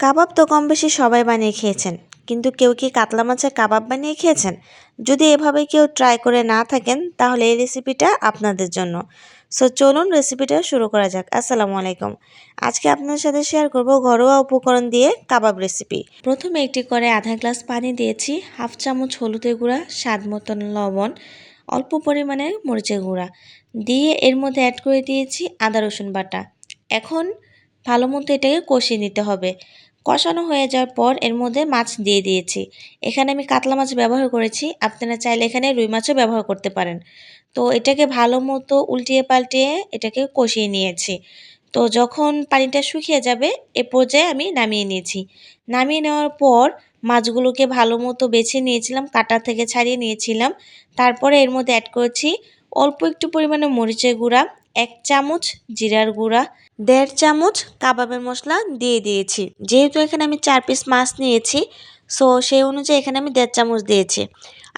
কাবাব তো কম বেশি সবাই বানিয়ে খেয়েছেন। কিন্তু কেউ কি কাতলা মাছের কাবাব বানিয়ে খেয়েছেন? যদি এভাবে কেউ ট্রাই করে না থাকেন, তাহলে এই রেসিপিটা আপনাদের জন্য। সো চলুন রেসিপিটা শুরু করা যাক। আসসালামু আলাইকুম। আজকে আপনার সাথে শেয়ার করব ঘরোয়া উপকরণ দিয়ে কাবাব রেসিপি প্রথমে একটি করে আধা গ্লাস পানি দিয়েছি, হাফ চামচ হলুদের গুঁড়া, স্বাদ মতন লবণ, অল্প পরিমাণে মরিচের গুঁড়া। দিয়ে এর মধ্যে অ্যাড করে দিয়েছি আদা রসুন বাটা। এখন ভালো মতো এটাকে কষিয়ে নিতে হবে। কষানো হয়ে যাওয়ার পর এর মধ্যে মাছ দিয়ে দিয়েছি। এখানে আমি কাতলা মাছ ব্যবহার করেছি। আপনারা চাইলে এখানে রুই মাছও ব্যবহার করতে পারেন। তো এটাকে ভালো মতো উল্টিয়ে পাল্টিয়ে এটাকে কষিয়ে নিয়েছি। তো যখন পানিটা শুকিয়ে যাবে, এ পর্যায়ে আমি নামিয়ে নিয়েছি। নামিয়ে নেওয়ার পর মাছগুলোকে ভালো মতো বেছে নিয়েছিলাম, কাটা থেকে ছাড়িয়ে নিয়েছিলাম। তারপরে এর মধ্যে অ্যাড করেছি অল্প একটু পরিমাণে মরিচের গুঁড়া এক চামচ জিরার গুঁড়া, দেড় চামচ কাবাবের মশলা দিয়ে দিয়েছি। যেহেতু এখানে আমি চার পিস মাছ নিয়েছি সো সেই অনুযায়ী এখানে আমি দেড় চামচ দিয়েছি।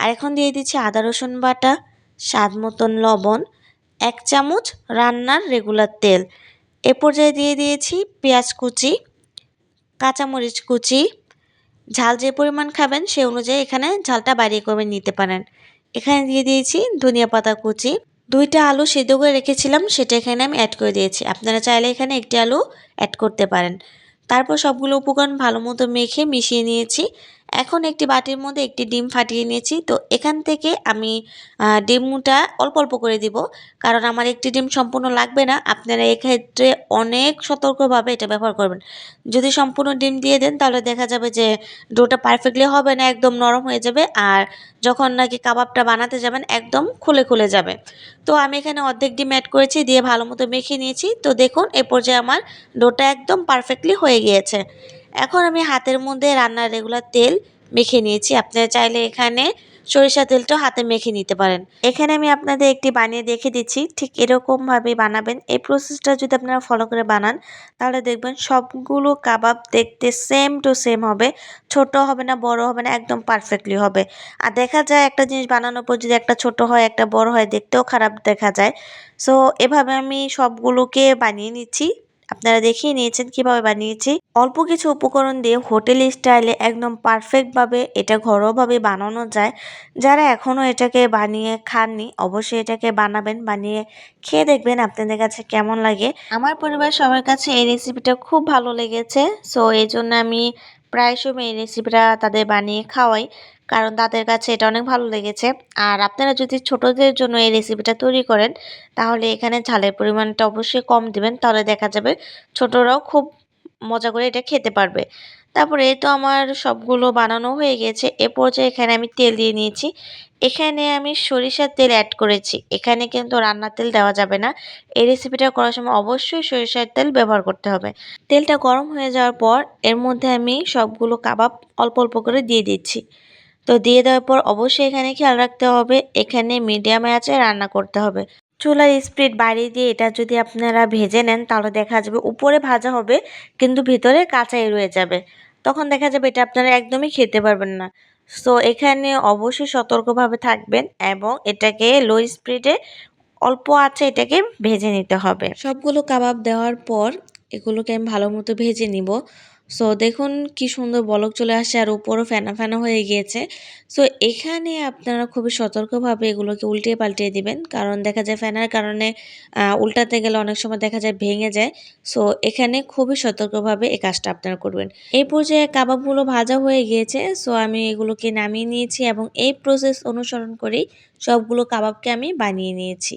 আর এখন দিয়ে দিচ্ছি আদা, রসুন বাটা, স্বাদ মতন লবণ, এক চামচ রান্নার রেগুলার তেল। এ পর্যায়ে দিয়ে দিয়েছি পেঁয়াজ কুচি, কাঁচামরিচ কুচি। ঝাল যে পরিমাণ খাবেন সে অনুযায়ী এখানে ঝালটা বাড়িয়ে কমে নিতে পারেন। এখানে দিয়ে দিয়েছি ধনিয়া পাতা কুচি দুইটা আলু সেদ্ধ করে রেখেছিলাম, সেটা এখানে আমি অ্যাড করে দিয়েছি। আপনারা চাইলে এখানে একটি আলু অ্যাড করতে পারেন। তারপর সবগুলো উপকরণ ভালো মতো মেখে মিশিয়ে নিয়েছি। এখন একটি বাটির মধ্যে একটি ডিম ফাটিয়ে নিয়েছি। তো এখান থেকে আমি ডিমটা অল্প অল্প করে দিব। কারণ আমার একটি ডিম সম্পূর্ণ লাগবে না। আপনারা এক্ষেত্রে অনেক সতর্কভাবে এটা ব্যবহার করবেন। যদি সম্পূর্ণ ডিম দিয়ে দেন, তাহলে দেখা যাবে যে ডোটা পারফেক্টলি হবে না, একদম নরম হয়ে যাবে। আর যখন নাকি কাবাবটা বানাতে যাবেন, একদম খুলে খুলে যাবে। তো আমি এখানে অর্ধেক ডিম অ্যাড করেছি, দিয়ে ভালো মতো মেখে নিয়েছি। তো দেখুন, এ পর্যায়ে আমার ডোটা একদম পারফেক্টলি হয়ে গিয়েছে। এখন আমি হাতের মধ্যে রান্নার রেগুলার তেল মেখে নিয়েছি। আপনারা চাইলে এখানে সরিষা তেলটাও হাতে মেখে নিতে পারেন। এখানে আমি আপনাদের একটি বানিয়ে দেখে দিচ্ছি। ঠিক এরকমভাবে বানাবেন। এই প্রসেসটা যদি আপনারা ফলো করে বানান, তাহলে দেখবেন সবগুলো কাবাব দেখতে সেম টু সেম হবে। ছোট হবে না, বড় হবে না, একদম পারফেক্টলি হবে। আর দেখা যায় একটা জিনিস বানানোর পর যদি একটা ছোট হয়, একটা বড় হয়, দেখতেও খারাপ দেখা যায়। সো এভাবে আমি সবগুলোকে বানিয়ে নিচ্ছি। আপনারা দেখিয়ে নিয়েছেন কীভাবে বানিয়েছি। অল্প কিছু উপকরণ দিয়ে হোটেল স্টাইলে একদম পারফেক্টভাবে এটা ঘরোয়াভাবে বানানো যায়। যারা এখনও এটাকে বানিয়ে খাননি, অবশ্যই এটাকে বানাবেন, বানিয়ে খেয়ে দেখবেন আপনাদের কাছে কেমন লাগে। আমার পরিবার সবার কাছে এই রেসিপিটা খুব ভালো লেগেছে সো এই জন্য আমি প্রায় সময় এই রেসিপিটা তাদের বানিয়ে খাওয়াই, কারণ তাদের কাছে এটা অনেক ভালো লেগেছে। আর আপনারা যদি ছোটদের জন্য এই রেসিপিটা তৈরি করেন, তাহলে এখানে ঝালের পরিমাণটা অবশ্যই কম দেবেন। তাহলে দেখা যাবে ছোটরাও খুব মজা করে এটা খেতে পারবে। তারপরে তো আমার সবগুলো বানানো হয়ে গেছে। এ পর্যায়ে এখানে আমি তেল দিয়ে নিয়েছি। এখানে আমি সরিষার তেল অ্যাড করেছি। এখানে কিন্তু রান্নার তেল দেওয়া যাবে না। এই রেসিপিটা করার সময় অবশ্যই সরিষার তেল ব্যবহার করতে হবে। তেলটা গরম হয়ে যাওয়ার পর এর মধ্যে আমি সবগুলো কাবাব অল্প অল্প করে দিয়ে দিচ্ছি। তো দিয়ে দেওয়ার পর অবশ্যই এখানে খেয়াল রাখতে হবে। এখানে মিডিয়াম আঁচে রান্না করতে হবে। চুলার স্পিড বাড়িয়ে দিয়ে এটা যদি আপনারা ভেজে নেন, তাহলে দেখা যাবে উপরে ভাজা হবে, কিন্তু ভিতরে কাঁচাই রয়ে যাবে। তখন দেখা যাবে এটা আপনারা একদমই খেতে পারবেন না। সো এখানে অবশ্যই সতর্কভাবে থাকবেন এবং এটাকে লো স্পিডে অল্প আছে এটাকে ভেজে নিতে হবে। সবগুলো কাবাব দেওয়ার পর এগুলোকে আমি ভালো মতো ভেজে নিব। সো দেখুন কি সুন্দর বলক চলে আসছে আর উপরও ফেনা ফেনা হয়ে গিয়েছে। সো এখানে আপনারা খুবই সতর্কভাবে এগুলোকে উল্টিয়ে পাল্টিয়ে দিবেন। কারণ দেখা যায় ফেনার কারণে উল্টাতে গেলে অনেক সময় দেখা যায় ভেঙে যায়। সো এখানে খুবই সতর্কভাবে এই কাজটা আপনারা করবেন। এই পর্যায়ে কাবাবগুলো ভাজা হয়ে গিয়েছে। সো আমি এগুলোকে নামিয়ে নিয়েছি এবং এই প্রসেস অনুসরণ করেই সবগুলো কাবাবকে আমি বানিয়ে নিয়েছি।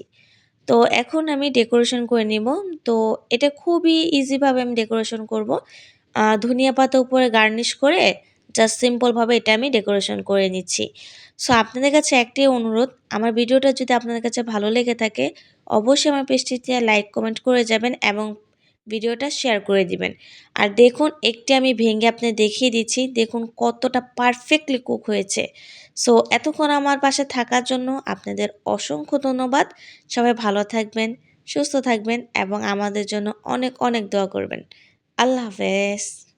তো, এখন আমি ডেকোরেশন করে নিব। তো, এটা খুবই ইজিভাবে আমি ডেকোরেশন করব। ধনিয়া পাতা উপরে গার্নিশ করে জাস্ট সিম্পলভাবে এটা আমি ডেকোরেশন করে নিচ্ছি। সো আপনাদের কাছে একটি অনুরোধ, আমার ভিডিওটা যদি আপনাদের কাছে ভালো লেগে থাকে, অবশ্যই আমার পেজটিতে লাইক কমেন্ট করে যাবেন এবং ভিডিওটা শেয়ার করে দিবেন। আর দেখুন, একটি আমি ভেঙে আপনি দেখিয়ে দিচ্ছি, দেখুন কতটা পারফেক্টলি কুক হয়েছে। সো এতক্ষণ আমার পাশে থাকার জন্য আপনাদের অসংখ্য ধন্যবাদ। সবাই ভালো থাকবেন, সুস্থ থাকবেন এবং আমাদের জন্য অনেক অনেক দোয়া করবেন। a la vez.